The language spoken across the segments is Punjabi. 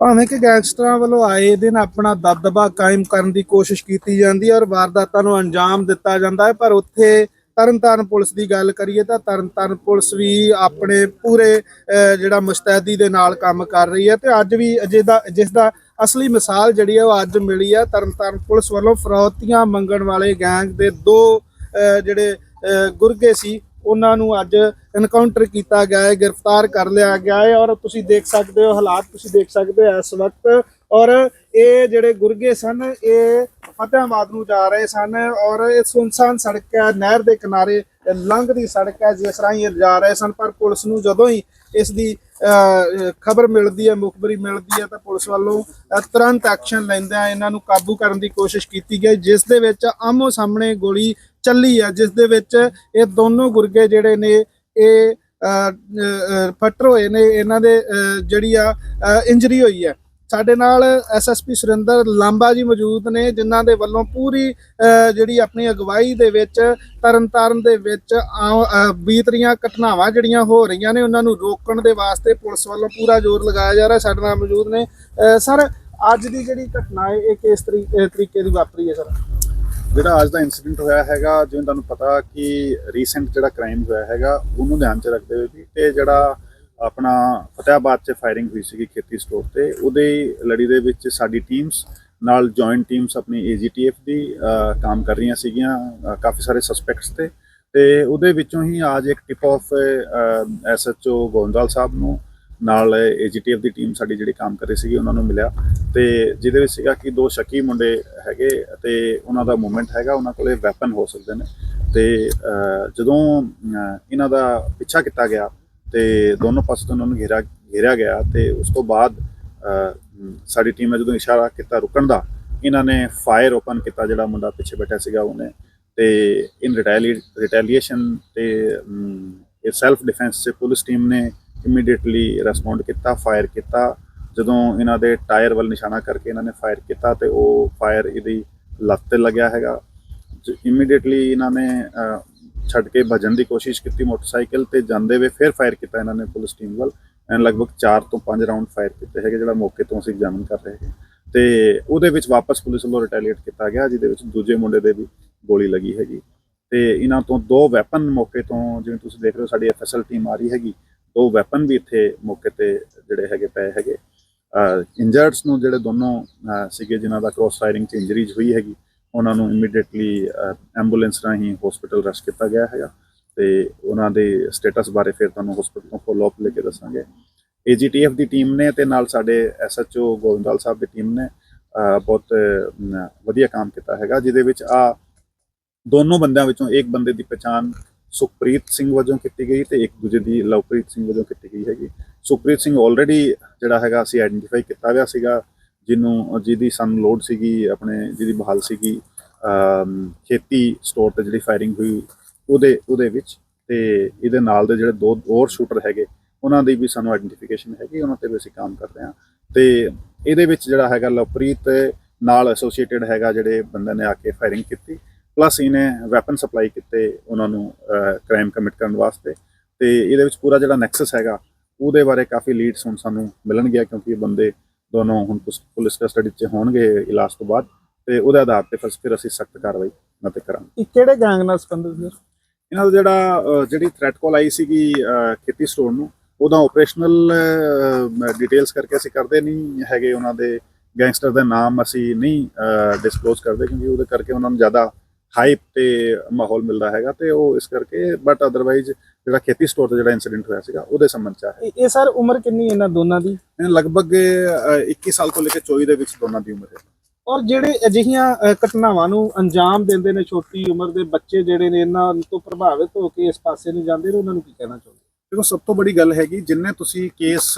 ਭਾਵੇਂ ਕਿ ਗੈਂਗਸਟਰਾਂ ਵੱਲੋਂ ਆਏ ਦਿਨ ਆਪਣਾ ਦਬਦਬਾ ਕਾਇਮ ਕਰਨ ਦੀ ਕੋਸ਼ਿਸ਼ ਕੀਤੀ ਜਾਂਦੀ ਹੈ ਔਰ ਵਾਰਦਾਤਾਂ ਨੂੰ ਅੰਜਾਮ ਦਿੱਤਾ ਜਾਂਦਾ ਹੈ, ਪਰ ਉੱਥੇ ਤਰਨਤਾਰਨ ਪੁਲਿਸ ਦੀ ਗੱਲ ਕਰੀਏ ਤਾਂ ਤਰਨਤਾਰਨ ਪੁਲਿਸ ਵੀ ਆਪਣੇ ਪੂਰੇ ਜਿਹੜਾ ਮੁਸਤੈਦੀ ਦੇ ਨਾਲ ਕੰਮ ਕਰ ਰਹੀ ਹੈ ਤੇ ਅੱਜ ਵੀ ਜਿਸ ਦਾ ਜਿਸ ਦਾ ਅਸਲੀ ਮਿਸਾਲ ਜਿਹੜੀ ਹੈ ਉਹ ਅੱਜ ਮਿਲੀ ਹੈ। ਤਰਨਤਾਰਨ ਪੁਲਿਸ ਵੱਲੋਂ ਫਰੌਤੀਆਂ ਮੰਗਣ ਵਾਲੇ ਗੈਂਗ ਦੇ ਦੋ ਜਿਹੜੇ ਗੁਰਗੇ ਸੀ ਉਹਨਾਂ ਨੂੰ ਅੱਜ ਐਨਕਾਊਂਟਰ ਕੀਤਾ ਗਿਆ ਹੈ, ਗ੍ਰਿਫਤਾਰ ਕਰ ਲਿਆ ਗਿਆ ਹੈ ਔਰ ਤੁਸੀਂ ਦੇਖ ਸਕਦੇ ਹੋ, ਹਾਲਾਤ ਤੁਸੀਂ ਦੇਖ ਸਕਦੇ ਹੋ ਇਸ ਵਕਤ ਔਰ ਇਹ ਜਿਹੜੇ ਗੁਰਗੇ ਸਨ, ਇਹ ਫਤਿਹਾਬਾਦ ਨੂੰ ਜਾ ਰਹੇ ਸਨ ਔਰ ਇਹ ਸੁਨਸਾਨ ਸੜਕ ਹੈ, ਨਹਿਰ ਦੇ ਕਿਨਾਰੇ ਲੰਘਦੀ ਸੜਕ ਹੈ, ਜਿਸ ਰਾਹੀਂ ਇਹ ਜਾ ਰਹੇ ਸਨ, ਪਰ ਪੁਲਿਸ ਨੂੰ ਜਦੋਂ ਹੀ ਇਸ ਦੀ ਖਬਰ ਮਿਲਦੀ ਹੈ, ਮੁਖਬਰੀ ਮਿਲਦੀ ਹੈ, ਤਾਂ ਪੁਲਿਸ ਵੱਲੋਂ ਤੁਰੰਤ ਐਕਸ਼ਨ ਲੈਂਦਿਆਂ ਇਹਨਾਂ ਨੂੰ ਕਾਬੂ ਕਰਨ ਦੀ ਕੋਸ਼ਿਸ਼ ਕੀਤੀ ਗਈ, ਜਿਸ ਦੇ ਵਿੱਚ ਆਮੋ ਸਾਹਮਣੇ ਗੋਲੀ ਚੱਲੀ ਹੈ, ਜਿਸ ਦੇ ਵਿੱਚ ਇਹ ਦੋਨੋਂ ਗੁਰਗੇ ਜਿਹੜੇ ਨੇ, ਇਹ ਫੱਟਰ ਹੋਏ ਨੇ। ਇਹਨਾਂ ਦੇ ਜਿਹੜੀ ਆ ਇੰਜਰੀ ਹੋਈ ਹੈ। ਸਾਡੇ ਨਾਲ ਐਸਐਸਪੀ ਸੁਰਿੰਦਰ ਲਾਂਬਾ ਜੀ ਮੌਜੂਦ ਨੇ, ਜਿਨ੍ਹਾਂ ਦੇ ਵੱਲੋਂ ਪੂਰੀ ਜਿਹੜੀ ਆਪਣੀ ਅਗਵਾਈ ਦੇ ਵਿੱਚ, ਤਰਨਤਾਰਨ ਦੇ ਵਿੱਚ ਆਉ- ਬੀਤ ਰਹੀਆਂ ਘਟਨਾਵਾਂ ਜਿਹੜੀਆਂ ਹੋ ਰਹੀਆਂ ਨੇ, ਉਹਨਾਂ ਨੂੰ ਰੋਕਣ ਦੇ ਵਾਸਤੇ ਪੁਲਿਸ ਵੱਲੋਂ ਪੂਰਾ ਜ਼ੋਰ ਲਗਾਇਆ ਜਾ ਰਿਹਾ, ਸਾਡੇ ਨਾਲ ਮੌਜੂਦ ਨੇ। ਸਰ, ਅੱਜ ਦੀ ਜਿਹੜੀ ਘਟਨਾ ਹੈ, ਇਹ ਕਿਸ ਤਰੀ- ਤਰੀਕੇ ਦੀ ਵਾਪਰੀ ਹੈ, ਸਰ? ਜਿਹੜਾ ਅੱਜ ਦਾ ਇਨਸੀਡੈਂਟ ਹੋਇਆ ਹੈਗਾ, ਜਿਵੇਂ ਤੁਹਾਨੂੰ ਪਤਾ ਕਿ ਰੀਸੈਂਟ ਜਿਹੜਾ ਕ੍ਰਾਈਮ ਹੋਇਆ ਹੈਗਾ, ਉਹਨੂੰ ਧਿਆਨ 'ਚ ਰੱਖਦੇ ਹੋਏ ਵੀ, ਤੇ ਜਿਹੜਾ ਆਪਣਾ ਫਤਿਆਬਾਦ 'ਚ ਫਾਇਰਿੰਗ ਹੋਈ ਸੀਗੀ ਖੇਤੀ ਸਟੋਰ ਤੇ। ਉਹਦੇ ਲੜੀ ਦੇ ਵਿੱਚ ਸਾਡੀ ਟੀਮਸ ਨਾਲ ਜੁਆਇੰਟ ਟੀਮਸ ਆਪਣੀ ਏਜੀਟੀਐਫ ਦੀ ਕੰਮ ਕਰ ਰਹੀਆਂ ਸੀਗੀਆਂ ਕਾਫੀ ਸਾਰੇ ਸਸਪੈਕਟਸ ਤੇ। ਤੇ ਉਹਦੇ ਵਿੱਚੋਂ ਹੀ ਅੱਜ ਇੱਕ tip off SHO Goindwal Sahib ਨੂੰ ਨਾਲ ਏਜੀਟੀਐਫ ਦੀ ਟੀਮ ਸਾਡੀ ਜਿਹੜੀ ਕੰਮ ਕਰ ਰਹੀ ਸੀਗੀ, ਉਹਨਾਂ ਨੂੰ ਮਿਲਿਆ। ਤੇ ਜਿਹਦੇ ਵਿੱਚ ਸੀਗਾ ਕਿ ਦੋ ਸ਼ੱਕੀ ਮੁੰਡੇ ਹੈਗੇ ਤੇ ਉਹਨਾਂ ਦਾ ਮੂਵਮੈਂਟ ਹੈਗਾ, ਉਹਨਾਂ ਕੋਲੇ ਵੈਪਨ ਹੋ ਸਕਦੇ ਨੇ। ਤੇ ਜਦੋਂ ਇਹਨਾਂ ਦਾ ਪਿੱਛਾ ਕੀਤਾ ਗਿਆ ਤੇ ਦੋਨੋਂ ਪਾਸੇ ਤੋਂ ਉਹਨਾਂ ਨੂੰ ਘੇਰਾ ਘੇਰਿਆ ਗਿਆ ਤੇ ਉਸ ਤੋਂ ਬਾਅਦ ਸਾਡੀ ਟੀਮ ਨੇ ਜਦੋਂ ਇਸ਼ਾਰਾ ਕੀਤਾ ਰੁਕਣ ਦਾ, ਇਹਨਾਂ ਨੇ ਫਾਇਰ ਓਪਨ ਕੀਤਾ ਜਿਹੜਾ ਮੁੰਡਾ ਪਿੱਛੇ ਬੈਠਾ ਸੀਗਾ ਉਹਨੇ ਤੇ ਇਨ ਰਿਟੈਲੀਏਸ਼ਨ ਤੇ ਇਹ ਸੈਲਫ ਡਿਫੈਂਸ ਚ ਪੁਲਿਸ ਟੀਮ ਨੇ ਇਮੀਡੀਏਟਲੀ ਰਿਸਪੌਂਡ ਕੀਤਾ ਫਾਇਰ ਕੀਤਾ। ਜਦੋਂ ਇਹਨਾਂ ਦੇ ਟਾਇਰ ਵੱਲ ਨਿਸ਼ਾਨਾ ਕਰਕੇ ਇਹਨਾਂ ਨੇ ਫਾਇਰ ਕੀਤਾ ਤੇ ਉਹ ਫਾਇਰ ਇਹਦੀ ਲੱਤ ਤੇ ਲੱਗਿਆ ਹੈਗਾ। ਇਮੀਡੀਏਟਲੀ ਇਹਨਾਂ ਨੇ ਛੱਡ ਕੇ ਭਜਣ ਦੀ ਕੋਸ਼ਿਸ਼ ਕੀਤੀ, ਮੋਟਰਸਾਈਕਲ ਤੇ ਜਾਂਦੇ ਵੇ ਫਿਰ ਫਾਇਰ ਕੀਤਾ ਇਹਨਾਂ ਨੇ, ਪੁਲਿਸ ਟੀਮ ਵੱਲ। ਐਂਡ ਲਗਭਗ 4 ਤੋਂ 5 ਰਾਉਂਡ ਫਾਇਰ ਕੀਤੇ ਹੈਗੇ, ਜਿਹੜਾ ਮੌਕੇ ਤੋਂ ਅਸੀਂ ਐਗਜ਼ਾਮਿਨ ਕਰ ਰਹੇ ਹਾਂ ਤੇ ਉਹਦੇ ਵਿੱਚ ਵਾਪਸ ਪੁਲਿਸ ਵੱਲੋਂ ਰਿਟੈਲੀਏਟ ਕੀਤਾ ਗਿਆ, ਜਿਹਦੇ ਵਿੱਚ ਦੂਜੇ ਮੁੰਡੇ ਦੇ ਵੀ ਗੋਲੀ ਲੱਗੀ ਹੈਗੀ। ਤੇ ਇਹਨਾਂ ਤੋਂ ਦੋ ਵੈਪਨ ਮੌਕੇ ਤੋਂ, ਜਿਵੇਂ ਤੁਸੀਂ ਦੇਖ ਰਹੇ ਹੋ, ਸਾਡੀ ਐਫਐਸਐਲ ਟੀਮ ਆ ਰਹੀ ਹੈਗੀ। ਦੋ ਵੈਪਨ ਵੀ ਇੱਥੇ ਮੌਕੇ ਤੇ ਜਿਹੜੇ ਹੈਗੇ ਪਏ ਹੈਗੇ। ਇੰਜਰਡਸ ਨੂੰ ਜਿਹੜੇ ਦੋਨੋਂ ਸੀਗੇ, ਜਿਨ੍ਹਾਂ ਦਾ ਕ੍ਰੋਸ ਫਾਇਰਿੰਗ ਚ ਇੰਜਰੀਜ਼ ਹੋਈ ਹੈਗੀ ਉਹਨਾਂ ਨੂੰ ਇਮੀਡੀਏਟਲੀ ਐਂਬੂਲੈਂਸ ਰਾਹੀਂ ਹਸਪੀਟਲ ਰਸ਼ ਕੀਤਾ ਗਿਆ ਹੈਗਾ ਤੇ ਉਹਨਾਂ ਦੇ ਸਟੇਟਸ ਬਾਰੇ ਫਿਰ ਤੁਹਾਨੂੰ ਹਸਪੀਟਲ ਤੋਂ ਫੋਲੋ ਅਪ ਲੈ ਕੇ ਦੱਸਾਂਗੇ। ਏਜੀਟੀਐਫ ਦੀ ਟੀਮ ਨੇ ਤੇ ਨਾਲ ਸਾਡੇ ਐਸਐਚਓ ਗੋਇੰਦਵਾਲ ਸਾਹਿਬ ਦੀ ਟੀਮ ਨੇ ਬਹੁਤ ਵਧੀਆ ਕੰਮ ਕੀਤਾ ਹੈਗਾ, ਜਿਹਦੇ ਵਿੱਚ ਆ ਦੋਨੋਂ ਬੰਦਿਆਂ ਵਿੱਚੋਂ ਇੱਕ ਬੰਦੇ ਦੀ ਪਛਾਣ ਸੁਖਪ੍ਰੀਤ ਸਿੰਘ ਵਜੋਂ ਕੀਤੀ ਗਈ ਤੇ ਇੱਕ ਦੂਜੇ ਦੀ ਲਵਪ੍ਰੀਤ ਸਿੰਘ ਵਜੋਂ ਕੀਤੀ ਗਈ ਹੈਗੀ। ਸੁਖਪ੍ਰੀਤ ਸਿੰਘ ਆਲਰੇਡੀ ਜਿਹੜਾ ਹੈਗਾ, ਅਸੀਂ ਆਇਡੈਂਟੀਫਾਈ ਕੀਤਾ ਗਿਆ ਸੀਗਾ ਜਿਹਨੂੰ, ਜਿਹਦੀ ਸਾਨੂੰ ਲੋਡ ਸੀਗੀ, ਆਪਣੇ, ਜਿਹਦੀ ਬਹਾਲ ਸੀਗੀ ਖੇਤੀ ਸਟੋਰ ਤੇ ਜਿਹੜੀ ਫਾਇਰਿੰਗ ਹੋਈ, ਉਹਦੇ ਉਹਦੇ ਵਿੱਚ ਤੇ ਇਹਦੇ ਨਾਲ ਦੇ ਜਿਹੜੇ ਦੋ ਹੋਰ ਸ਼ੂਟਰ ਹੈਗੇ, ਉਹਨਾਂ ਦੀ ਵੀ ਸਾਨੂੰ ਆਈਡੈਂਟੀਫਿਕੇਸ਼ਨ ਹੈਗੀ, ਉਹਨਾਂ ਤੇ ਵੀ ਅਸੀਂ ਕੰਮ ਕਰਦੇ ਹਾਂ। ਤੇ ਇਹਦੇ ਵਿੱਚ ਜਿਹੜਾ ਹੈਗਾ ਲਵਪ੍ਰੀਤ ਨਾਲ ਐਸੋਸੀਏਟਿਡ ਹੈਗਾ ਜਿਹੜੇ ਬੰਦੇ ਨੇ ਆ ਕੇ ਫਾਇਰਿੰਗ ਕੀਤੀ ਪਲੱਸ ਇਹਨੇ ਵੈਪਨ ਸਪਲਾਈ ਕੀਤੇ ਉਹਨਾਂ ਨੂੰ ਕ੍ਰਾਈਮ ਕਮਿਟ ਕਰਨ ਵਾਸਤੇ। ਤੇ ਇਹਦੇ ਵਿੱਚ ਪੂਰਾ ਜਿਹੜਾ ਨੈਕਸਸ ਹੈਗਾ, ਉਹਦੇ ਬਾਰੇ ਕਾਫੀ ਲੀਡਸ ਹੁਣ ਸਾਨੂੰ ਮਿਲਣਗੇ ਕਿਉਂਕਿ ਇਹ ਬੰਦੇ ਦੋਨੋਂ ਹੁਣ ਪੁਲਿਸ ਕਸਟਡੀ 'ਚ ਹੋਣਗੇ ਇਲਾਜ ਤੋਂ ਬਾਅਦ ਤੇ ਉਹਦੇ ਆਧਾਰ ਤੇ ਫਿਰ ਅਸੀਂ ਸਖਤ ਕਾਰਵਾਈ ਨਾ ਤੇ ਕਰਾਂਗੇ। ਇਹ ਕਿਹੜੇ ਗੈਂਗ ਨਾਲ ਸੰਬੰਧਿਤ ਸਰ ਇਹਨਾਂ ਦਾ ਜਿਹੜਾ ਜਿਹੜੀ ਥ੍ਰੈਟ ਕਾਲ ਆਈ ਸੀਗੀ ਖੇਤੀ ਸਟੋਰ ਨੂੰ ਉਹਦਾ ਆਪਰੇਸ਼ਨਲ ਡਿਟੇਲਸ ਕਰਕੇ ਅਸੀਂ ਕਰਦੇ ਨਹੀਂ ਹੈਗੇ ਉਹਨਾਂ ਦੇ ਗੈਂਗਸਟਰ ਦਾ ਨਾਮ ਅਸੀਂ ਨਹੀਂ ਡਿਸਕਲੋਜ਼ ਕਰਦੇ ਕਿਉਂਕਿ ਉਹਦੇ ਕਰਕੇ ਉਹਨਾਂ ਨੂੰ ਜ਼ਿਆਦਾ ਹਾਈਪ ਤੇ ਮਾਹੌਲ ਮਿਲਦਾ ਹੈਗਾ ਤੇ ਉਹ ਇਸ ਕਰਕੇ ਬਟ ਅਦਰਵਾਈਜ਼ ਜਿਹੜਾ ਖੇਤੀ ਸਟੋਰ ਤੇ ਜਿਹੜਾ ਇਨਸੀਡੈਂਟ ਹੋਇਆ ਸੀਗਾ ਉਹਦੇ ਸੰਬੰਧ ਚ ਹੈ। ਇਹ ਸਰ ਉਮਰ ਕਿੰਨੀ ਇਹਨਾਂ ਦੋਨਾਂ ਦੀ? ਲਗਭਗ ਅਹ, 21 ਸਾਲ ਤੋਂ ਲੈ ਕੇ 24 ਦੇ ਵਿੱਚ ਦੋਨਾਂ ਦੀ ਉਮਰ ਹੈ। ਔਰ ਜਿਹੜੇ ਅਜਿਹੀਆਂ ਘਟਨਾਵਾਂ ਨੂੰ ਅੰਜਾਮ ਦਿੰਦੇ ਨੇ ਛੋਟੀ ਉਮਰ ਦੇ ਬੱਚੇ ਜਿਹੜੇ ਨੇ ਇਹਨਾਂ ਤੋਂ ਪ੍ਰਭਾਵਿਤ ਹੋ ਕੇ ਇਸ ਪਾਸੇ ਨੂੰ ਜਾਂਦੇ ਨੇ ਉਹਨਾਂ ਨੂੰ ਕੀ ਕਹਿਣਾ ਚਾਹੁੰਦੇ ਦੇਖੋ ਸਭ ਤੋਂ ਬੜੀ ਗੱਲ ਹੈਗੀ ਜਿੰਨੇ ਤੁਸੀਂ ਕੇਸ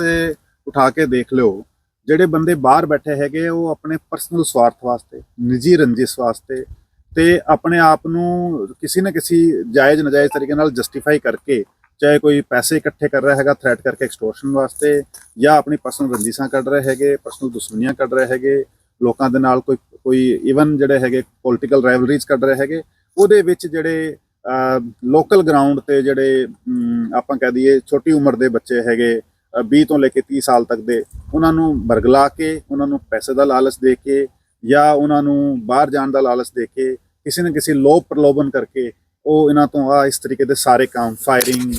ਉਠਾ ਕੇ ਦੇਖ ਲਿਓ ਜਿਹੜੇ ਬੰਦੇ ਬਾਹਰ ਬੈਠੇ ਹੈਗੇ ਉਹ ਆਪਣੇ ਪਰਸਨਲ ਸਵਾਰਥ ਵਾਸਤੇ ਨਿੱਜੀ ਰੰਜਿਸ਼ ਵਾਸਤੇ ਤੇ ਆਪਣੇ ਆਪ ਨੂੰ ਕਿਸੇ ਨਾ ਕਿਸੇ ਜਾਇਜ਼ ਨਜਾਇਜ਼ ਤਰੀਕੇ ਨਾਲ ਜਸਟੀਫਾਈ ਕਰਕੇ ਚਾਹੇ ਕੋਈ ਪੈਸੇ ਇਕੱਠੇ ਕਰ ਰਿਹਾ ਹੈਗਾ ਥ੍ਰੈਟ ਕਰਕੇ ਐਕਸਟੋਰਸ਼ਨ ਵਾਸਤੇ ਜਾਂ ਆਪਣੀ ਪਰਸਨਲ ਰੰਜਿਸ਼ਾਂ ਕੱਢ ਰਹੇ ਹੈਗੇ ਪਰਸਨਲ ਦੁਸ਼ਮਣੀਆਂ ਕੱਢ ਰਹੇ ਹੈਗੇ ਲੋਕਾਂ ਦੇ ਨਾਲ ਕੋਈ ਕੋਈ ਇਵਨ ਜਿਹੜੇ ਹੈਗੇ ਪੋਲਿਟੀਕਲ ਰਾਈਵਲਰੀਜ਼ ਕੱਢ ਰਹੇ ਹੈਗੇ ਉਹਦੇ ਵਿੱਚ ਜਿਹੜੇ ਲੋਕਲ ਗਰਾਊਂਡ ਤੇ ਜਿਹੜੇ ਆਪਾਂ ਕਹਿ ਦਈਏ ਛੋਟੀ ਉਮਰ ਦੇ ਬੱਚੇ ਹੈਗੇ ਅ, 20 ਤੋਂ ਲੈ ਕੇ 30 ਸਾਲ ਤੱਕ ਦੇ ਉਹਨਾਂ ਨੂੰ ਬਰਗਲਾ ਕੇ ਉਹਨਾਂ ਨੂੰ ਪੈਸੇ ਦਾ ਲਾਲਚ ਦੇ ਕੇ ਜਾਂ ਉਹਨਾਂ ਨੂੰ ਬਾਹਰ ਜਾਣ ਦਾ ਲਾਲਚ ਦੇ ਕੇ ਕਿਸੇ ਨਾ ਕਿਸੇ ਲੋਭ ਪ੍ਰਲੋਭਨ ਕਰਕੇ ਉਹ ਇਹਨਾਂ ਤੋਂ ਆ ਇਸ ਤਰੀਕੇ ਦੇ ਸਾਰੇ ਕੰਮ ਫਾਇਰਿੰਗ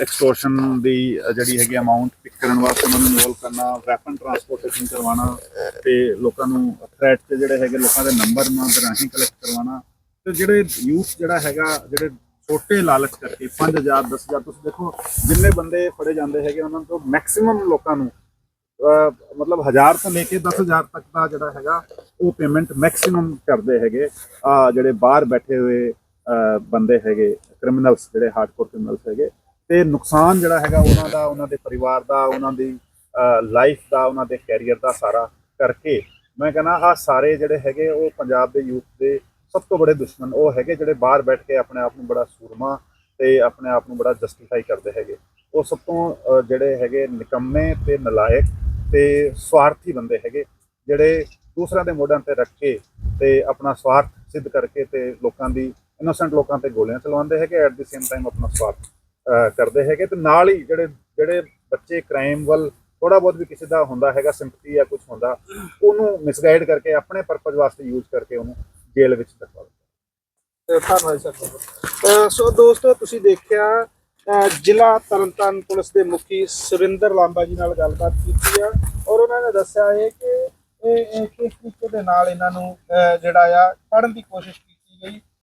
ਐਕਸਟੋਰਸ਼ਨ ਦੀ ਜਿਹੜੀ ਹੈਗੀ ਅਮਾਉਂਟ ਪਿਕ ਕਰਨ ਵਾਸਤੇ ਉਹਨਾਂ ਨੂੰ ਇਨਵੋਲਵ ਕਰਨਾ ਵੈਪਨ ਟਰਾਂਸਪੋਰਟੇਸ਼ਨ ਕਰਵਾਉਣਾ ਤੇ ਲੋਕਾਂ ਨੂੰ ਥ੍ਰੈਟ ਤੇ ਜਿਹੜੇ ਹੈਗੇ ਲੋਕਾਂ ਦੇ ਨੰਬਰ ਨਾ ਰਾਹੀਂ ਕਲੈਕਟ ਕਰਵਾਉਣਾ ਤੇ ਜਿਹੜੇ ਯੂਥ ਜਿਹੜਾ ਹੈਗਾ, ਜਿਹੜੇ ਛੋਟੇ ਲਾਲਚ ਕਰਕੇ 5000 10000 ਤੁਸੀਂ ਦੇਖੋ ਜਿੰਨੇ ਬੰਦੇ ਫੜੇ ਜਾਂਦੇ ਹੈਗੇ ਉਹਨਾਂ ਤੋਂ ਮੈਕਸਿਮਮ ਲੋਕਾਂ ਨੂੰ ਮਤਲਬ 1000 ਤੋਂ ਲੈ ਕੇ 10000 ਤੱਕ ਦਾ ਜਿਹੜਾ ਹੈਗਾ, ਉਹ ਪੇਮੈਂਟ ਮੈਕਸਿਮਮ ਕਰਦੇ ਹੈਗੇ। ਆ, ਜਿਹੜੇ ਬਾਹਰ ਬੈਠੇ ਹੋਏ ਬੰਦੇ ਹੈਗੇ ਕ੍ਰਿਮੀਨਲਸ ਜਿਹੜੇ ਹਾਰਡਕੋਰ ਕ੍ਰਿਮੀਨਲਸ ਹੈਗੇ। ਤੇ ਨੁਕਸਾਨ ਜਿਹੜਾ ਹੈਗਾ, ਉਹਨਾਂ ਦਾ, ਉਹਨਾਂ ਦੇ ਪਰਿਵਾਰ ਦਾ, ਉਹਨਾਂ ਦੀ ਲਾਈਫ ਦਾ, ਉਹਨਾਂ ਦੇ ਕੈਰੀਅਰ ਦਾ ਸਾਰਾ ਕਰਕੇ। ਮੈਂ ਕਹਿੰਦਾ ਆ ਸਾਰੇ ਜਿਹੜੇ ਹੈਗੇ, ਉਹ ਪੰਜਾਬ ਦੇ ਯੂਥ ਦੇ ਸਭ ਤੋਂ ਬੜੇ ਦੁਸ਼ਮਣ ਉਹ ਹੈਗੇ, ਜਿਹੜੇ ਬਾਹਰ ਬੈਠ ਕੇ ਆਪਣੇ ਆਪ ਨੂੰ ਬੜਾ ਸੂਰਮਾ ਤੇ ਆਪਣੇ ਆਪ ਨੂੰ ਬੜਾ ਜਸਟੀਫਾਈ ਕਰਦੇ ਹੈਗੇ। ਉਹ ਸਭ ਤੋਂ ਜਿਹੜੇ ਹੈਗੇ, ਨਿਕੰਮੇ ਤੇ ਨਲਾਇਕ ਤੇ ਸਵਾਰਥੀ ਬੰਦੇ ਹੈਗੇ, ਜਿਹੜੇ ਦੂਸਰਿਆਂ ਦੇ ਮੋਢਿਆਂ ਤੇ ਰੱਖ ਕੇ ਤੇ ਆਪਣਾ ਸਵਾਰਥ ਸਿੱਧ ਕਰਕੇ ਤੇ ਲੋਕਾਂ ਦੀ ਇਨੋਸੈਂਟ ਲੋਕਾਂ ਤੇ ਗੋਲੀਆਂ ਚਲਵਾਉਂਦੇ ਹੈਗੇ ਐਟ ਦੀ ਸੇਮ ਟਾਈਮ ਆਪਣਾ ਸਵਾਰਥ ਕਰਦੇ ਹੈਗੇ ਤੇ ਨਾਲ ਹੀ ਜਿਹੜੇ ਜਿਹੜੇ ਬੱਚੇ ਕ੍ਰਾਈਮ ਵੱਲ ਥੋੜਾ ਬਹੁਤ ਵੀ ਕਿਸੇ ਦਾ ਹੁੰਦਾ ਹੈਗਾ ਸਿੰਪਥੀ ਜਾਂ ਕੁਝ ਹੁੰਦਾ, ਉਹਨੂੰ ਮਿਸਗਾਈਡ ਕਰਕੇ, ਆਪਣੇ ਪਰਪਸ ਵਾਸਤੇ ਯੂਜ਼ ਕਰਕੇ ਉਹਨੂੰ ਜੇਲ੍ਹ ਵਿੱਚ ਧੱਕਾ ਦਿੰਦੇ ਧੰਨਵਾਦ ਸਰ ਸੋ ਦੋਸਤੋ, ਤੁਸੀਂ ਦੇਖਿਆ ਜ਼ਿਲ੍ਹਾ ਤਰਨਤਾਰਨ ਪੁਲਿਸ ਦੇ ਮੁਖੀ ਸੁਰਿੰਦਰ ਲਾਂਬਾ ਜੀ ਨਾਲ ਗੱਲਬਾਤ ਕੀਤੀ ਆ ਔਰ ਉਹਨਾਂ ਨੇ ਦੱਸਿਆ ਹੈ ਕਿ ਇਹ ਕਿਸ ਤਰੀਕੇ ਦੇ ਨਾਲ ਇਹਨਾਂ ਨੂੰ ਜਿਹੜਾ ਆ, ਫੜਨ ਦੀ ਕੋਸ਼ਿਸ਼ ਕੀਤੀ ਗਈ।